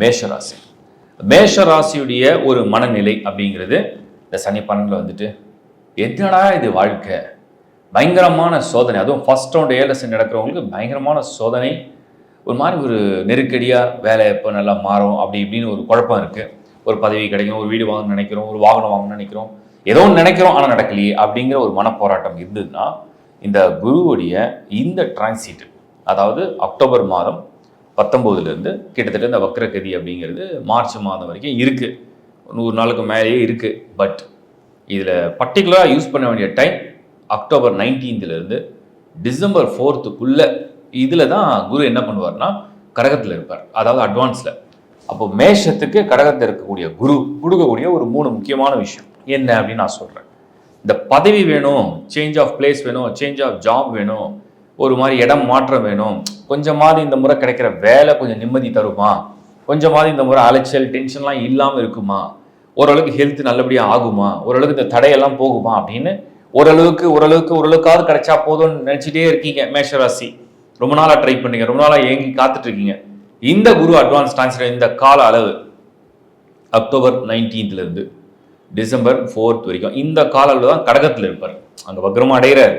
மேஷராசி. மேஷராசியுடைய ஒரு மனநிலை அப்படிங்கிறது இந்த சனி பன்னெண்டில் வந்துட்டு என்னடா இது வாழ்க்கை? பயங்கரமான சோதனை. அதுவும் ஃபர்ஸ்ட் ரவுண்ட் ஏழரசு நடக்கிறவங்களுக்கு பயங்கரமான சோதனை. ஒரு மாதிரி ஒரு நெருக்கடியாக வேலை எப்போ நல்லா மாறும் அப்படி இப்படின்னு ஒரு குழப்பம் இருக்குது ஒரு பதவி கிடைக்கும் ஒரு வீடு வாங்கணும்னு நினைக்கிறோம் ஒரு வாகனம் வாங்கணும்னு நினைக்கிறோம். ஏதோ ஒன்று நினைக்கிறோம் ஆனால் நடக்கலையே அப்படிங்கிற ஒரு மனப்போராட்டம் இருந்ததுன்னா இந்த குருவுடைய இந்த டிரான்சிட் அதாவது அக்டோபர் மாதம் பத்தொம்போதுலேருந்து கிட்டத்தட்ட இந்த வக்ரகதி அப்படிங்கிறது மார்ச் மாதம் வரைக்கும் இருக்குது நூறு நாளுக்கு மேலேயே இருக்குது பட் இதில் பர்டிகுலராக யூஸ் பண்ண வேண்டிய டைம் அக்டோபர் நைன்டீன்த்துலேருந்து டிசம்பர் ஃபோர்த்துக்குள்ளே இதில் தான் குரு என்ன பண்ணுவார்னா கடகத்தில் இருப்பார். அதாவது அட்வான்ஸில் அப்போ மேஷத்துக்கு கடகத்தில் இருக்கக்கூடிய குரு கொடுக்கக்கூடிய ஒரு மூணு முக்கியமான விஷயம். என்ன அப்படின்னு நான் சொல்கிறேன் இந்த பதவி வேணும் சேஞ்ச் ஆஃப் பிளேஸ் வேணும் சேஞ்ச் ஆஃப் ஜாப் வேணும் ஒரு மாதிரி இடம் மாற்றம் வேணும். கொஞ்சமாவது இந்த முறை கிடைக்கிற வேலை கொஞ்சம் நிம்மதி தருமா? கொஞ்சமாவது இந்த முறை அலைச்சல் டென்ஷன்லாம் இல்லாமல் இருக்குமா? ஓரளவுக்கு ஹெல்த் நல்லபடியாக ஆகுமா? ஓரளவுக்கு இந்த தடையெல்லாம் போகுமா? அப்படின்னு ஓரளவுக்கு ஓரளவுக்கு ஓரளவுக்காவது கிடைச்சா போதும்னு நினச்சிட்டே இருக்கீங்க மேஷராசி. ரொம்ப நாளாக ட்ரை பண்ணீங்க. ரொம்ப நாளாக ஏங்கி காத்துட்டு இருக்கீங்க இந்த குரு அட்வான்ஸ் டிரான்ஸ்ஃபர் இந்த கால அளவு அக்டோபர் நைன்டீன்த்லேருந்து டிசம்பர் ஃபோர்த் வரைக்கும் இந்த கால அளவு தான் கடகத்தில் இருப்பார். அங்கே வக்ரமாக அடைகிறார்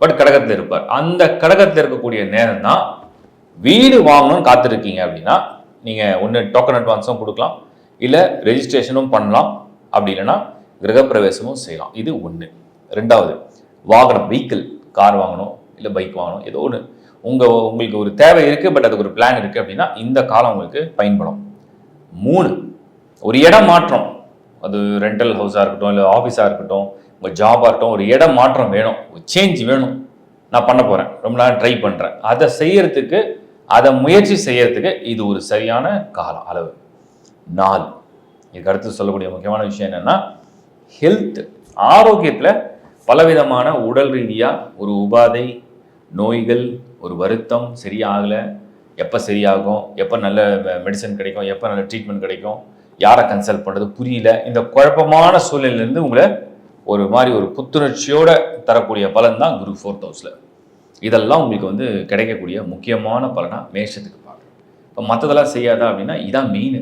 பட் கடகத்தில் இருப்பார். அந்த கடகத்தில் இருக்கக்கூடிய நேரம் தான் வீடு வாங்கணும்னு காத்திருக்கீங்க அப்படின்னா நீங்கள் ஒன்று டோக்கன் அட்வான்ஸும் கொடுக்கலாம் இல்லை ரெஜிஸ்ட்ரேஷனும் பண்ணலாம். அப்படி இல்லைன்னா கிரகப்பிரவேசமும் செய்யலாம். இது ஒன்று ரெண்டாவது வாகனம் வெஹிக்கிள் கார் வாங்கணும் இல்லை பைக் வாங்கணும் ஏதோ ஒன்று உங்கள் உங்களுக்கு ஒரு தேவை இருக்குது பட் அதுக்கு ஒரு பிளான் இருக்குது அப்படின்னா இந்த காலம் உங்களுக்கு பயன்படும். மூணு ஒரு இடம் மாற்றம். அது ரெண்டல் ஹவுஸாக இருக்கட்டும் இல்லை ஆஃபீஸாக இருக்கட்டும் உங்கள் ஜாபாக இருக்கட்டும் ஒரு இடம் மாற்றம் வேணும் ஒரு சேஞ்ச் வேணும். நான் பண்ண போகிறேன் ரொம்ப நாள் ட்ரை பண்ணுறேன் அதை செய்யறதுக்கு அதை முயற்சி செய்யறதுக்கு இது ஒரு சரியான காலம் அளவு. நாலு இதுக்கு அடுத்து சொல்லக்கூடிய முக்கியமான விஷயம் என்னென்னா ஹெல்த் ஆரோக்கியத்தில் பலவிதமான உடல் ரீதியாக ஒரு உபாதை நோய்கள் ஒரு வருத்தம் சரியாகலை எப்போ சரியாகும் எப்போ நல்ல மெடிசன் கிடைக்கும் எப்போ நல்ல ட்ரீட்மெண்ட் கிடைக்கும் யாரை கன்சல்ட் பண்ணுறது புரியல இந்த குழப்பமான சூழ்நிலையிலேருந்து உங்களை ஒரு மாதிரி ஒரு புத்துணர்ச்சியோட தரக்கூடிய பலன் தான் குரு ஃபோர்த் ஹவுஸில். இதெல்லாம் உங்களுக்கு வந்து கிடைக்கக்கூடிய முக்கியமான பலனாக மேஷத்துக்கு பார்க்குறேன் இப்போ மற்றதெல்லாம் செய்யாதா அப்படின்னா இதான் மெயின்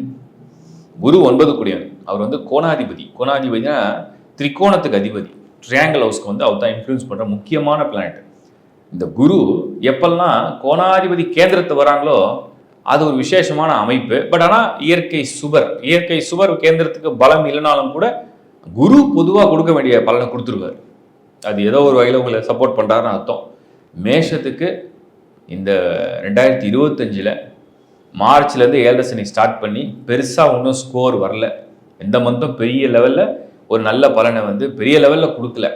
குரு ஒன்பது கூடியவன் அவர் வந்து கோணாதிபதி. கோணாதிபதினா திரிகோணத்துக்கு அதிபதி. ட்ரையாங்கிள் ஹவுஸ்க்கு வந்து அவர் தான் இன்ஃப்ளூயன்ஸ் பண்ணுற முக்கியமான பிளானட் இந்த குரு எப்பெல்லாம் கோணாதிபதி கேந்திரத்தை வராங்களோ அது ஒரு விசேஷமான அமைப்பு. பட் ஆனால் இயற்கை சுவர் இயற்கை சுவர் கேந்திரத்துக்கு பலம் இல்லைனாலும் கூட குரு பொதுவாக கொடுக்க வேண்டிய பலனை கொடுத்துருவார். அது ஏதோ ஒரு வகையில் உங்களை சப்போர்ட் பண்ணுறாருன்னு அர்த்தம். மேஷத்துக்கு இந்த ரெண்டாயிரத்தி இருபத்தஞ்சில் மார்ச்லேருந்து ஏழரை சனி ஸ்டார்ட் பண்ணி பெருசாக ஒன்றும் ஸ்கோர் வரல. எந்த மந்தும் பெரிய லெவலில் ஒரு நல்ல பலனை வந்து பெரிய லெவலில் கொடுக்கல.